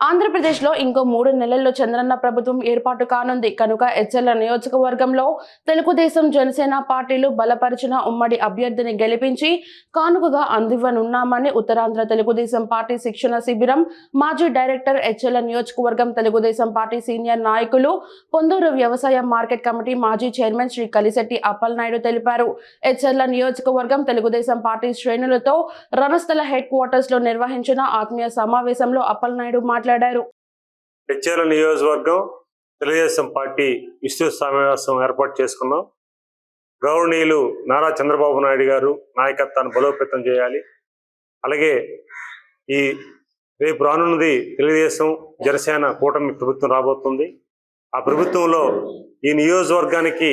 ఆంధ్రప్రదేశ్లో ఇంకో మూడు నెలల్లో చంద్రన్న ప్రభుత్వం ఏర్పాటు కానుంది. కనుక హెచ్ఎల్ నియోజకవర్గంలో తెలుగుదేశం జనసేన పార్టీలు బలపరిచిన ఉమ్మడి అభ్యర్థిని గెలిపించి కానుకగా అందివ్వనున్నామని ఉత్తరాంధ్ర తెలుగుదేశం పార్టీ శిక్షణ శిబిరం మాజీ డైరెక్టర్ హెచ్ఎల్ నియోజకవర్గం తెలుగుదేశం పార్టీ సీనియర్ నాయకులు పొందూరు వ్యవసాయ మార్కెట్ కమిటీ మాజీ చైర్మన్ శ్రీ కలిశెట్టి అప్పలనాయుడు తెలిపారు. హెచ్ఎల్ నియోజకవర్గం తెలుగుదేశం పార్టీ శ్రేణులతో రణస్థల హెడ్ క్వార్టర్స్లో నిర్వహించిన ఆత్మీయ సమావేశంలో అప్పలనాయుడు మాట్లాడారు హెచ్ఎల్ నియోజకవర్గం తెలుగుదేశం పార్టీ విస్తృత సమావేశం ఏర్పాటు చేసుకున్నాం. గౌరవనీయులు నారా చంద్రబాబు నాయుడు గారు నాయకత్వాన్ని బలోపేతం చేయాలి. అలాగే ఈ రేపు రానున్నది తెలుగుదేశం జనసేన కూటమి ప్రభుత్వం రాబోతుంది. ఆ ప్రభుత్వంలో ఈ నియోజకవర్గానికి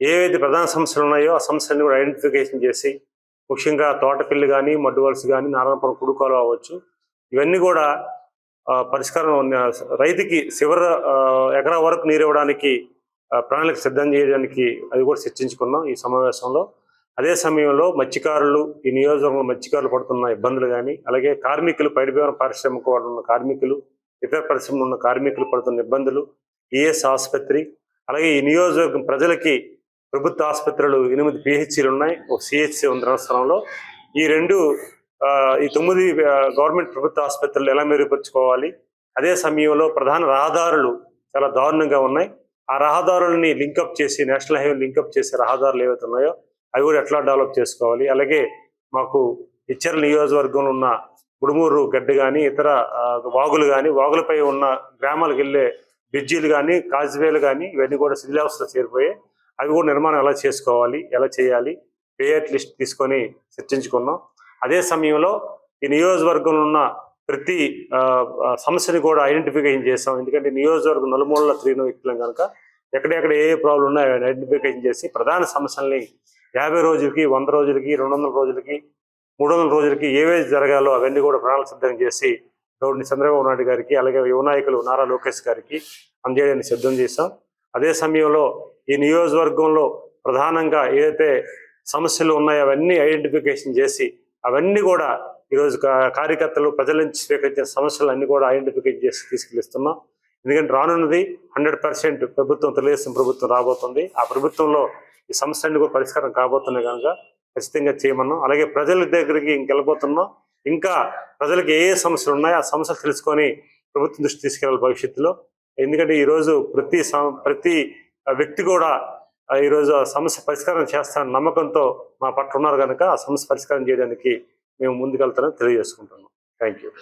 ఏవైతే ప్రధాన సమస్యలు ఉన్నాయో ఆ సమస్యలను కూడా ఐడెంటిఫికేషన్ చేసి ముఖ్యంగా తోటపిల్లి కానీ మడ్డువలసి కానీ నారాయణపురం కుడుకోలు అవ్వచ్చు. ఇవన్నీ కూడా పరిష్కారం ఉన్న- రైతుకి చివరి ఎకరా వరకు నీరు ఇవ్వడానికి ప్రణాళిక సిద్ధం చేయడానికి అది కూడా చర్చించుకున్నాం ఈ సమావేశంలో. అదే సమయంలో మత్స్యకారులు ఈ నియోజకవర్గంలో మత్స్యకారులు పడుతున్న ఇబ్బందులు కానీ అలాగే కార్మికులు పైడిపేవరం పారిశ్రామిక వాళ్ళు ఉన్న కార్మికులు ఇతర పరిశ్రమలు ఉన్న కార్మికులు పడుతున్న ఇబ్బందులు ఈఎస్ ఆసుపత్రి అలాగే ఈ నియోజకవర్గం ప్రజలకి ప్రభుత్వ ఆసుపత్రులు ఎనిమిది పిహెచ్సిలు ఉన్నాయి ఒక సిహెచ్సి ఉంది స్థలంలో. ఈ రెండు ఈ తొమ్మిది గవర్నమెంట్ ప్రభుత్వ ఆసుపత్రులు ఎలా మెరుగుపరుచుకోవాలి? అదే సమయంలో ప్రధాన రహదారులు చాలా దారుణంగా ఉన్నాయి. ఆ రహదారులని లింకప్ చేసి నేషనల్ హైవే లింకప్ చేసే రహదారులు ఏవైతే ఉన్నాయో అవి కూడా ఎట్లా డెవలప్ చేసుకోవాలి? అలాగే మాకు ఇచ్చర్ నియోజకవర్గంలో ఉన్న గుడుమూరు గడ్డ కానీ ఇతర వాగులు కానీ వాగులపై ఉన్న గ్రామాలకు వెళ్ళే బ్రిడ్జీలు కానీ కాజ్వేలు కానీ ఇవన్నీ కూడా శిథిలావస్థ చేరిపోయాయి. అవి కూడా నిర్మాణం ఎలా చేసుకోవాలి? ఎలా చేయాలి? పేయట్ లిస్ట్ తీసుకొని చర్చించుకున్నాం. అదే సమయంలో ఈ నియోజకవర్గంలో ఉన్న ప్రతి సమస్యని కూడా ఐడెంటిఫికేషన్ చేస్తాం ఎందుకంటే నియోజకవర్గం నలుమూలల తిరిగిన వ్యక్తులం కనుక ఎక్కడెక్కడ ఏ ప్రాబ్లం ఉన్నాయో ఐడెంటిఫికేషన్ చేసి ప్రధాన సమస్యల్ని యాభై రోజులకి వంద రోజులకి రెండు వందల రోజులకి మూడు వందల రోజులకి ఏవేది జరగాలో అవన్నీ కూడా ప్రణాళిక సిద్ధం చేసి గౌరవ చంద్రబాబు నాయుడు గారికి అలాగే యువనాయకులు నారా లోకేష్ గారికి అందజేయడానికి సిద్ధం చేశాం. అదే సమయంలో ఈ నియోజకవర్గంలో ప్రధానంగా ఏదైతే సమస్యలు ఉన్నాయో అవన్నీ ఐడెంటిఫికేషన్ చేసి అవన్నీ కూడా ఈరోజు కా- కార్యకర్తలు ప్రజల నుంచి స్వీకరించిన సమస్యలు అన్ని కూడా ఐడెంటిఫికేట్ చేసి తీసుకెళ్ళిస్తున్నాం. ఎందుకంటే రానున్నది హండ్రెడ్ పర్సెంట్ ప్రభుత్వం తెలుగుదేశం ప్రభుత్వం రాబోతుంది. ఆ ప్రభుత్వంలో ఈ సమస్యలన్నీ కూడా పరిష్కారం కాబోతున్నాయి కనుక ఖచ్చితంగా చేయమన్నాం. అలాగే ప్రజల దగ్గరికి ఇంకెళ్ళబోతున్నాం ఇంకా ప్రజలకు ఏ ఏ సమస్యలు ఉన్నాయో ఆ సమస్యలు తెలుసుకొని ప్రభుత్వం దృష్టి తీసుకెళ్ళాలి భవిష్యత్తులో. ఎందుకంటే ఈరోజు ప్రతి సం- ప్రతి వ్యక్తి కూడా ఈరోజు ఆ సమస్య పరిష్కారం చేస్తానని నమ్మకంతో మా పట్ల ఉన్నారు కనుక ఆ సమస్య పరిష్కారం చేయడానికి మేము ముందుకెళ్తానని తెలియజేసుకుంటున్నాం. Thank you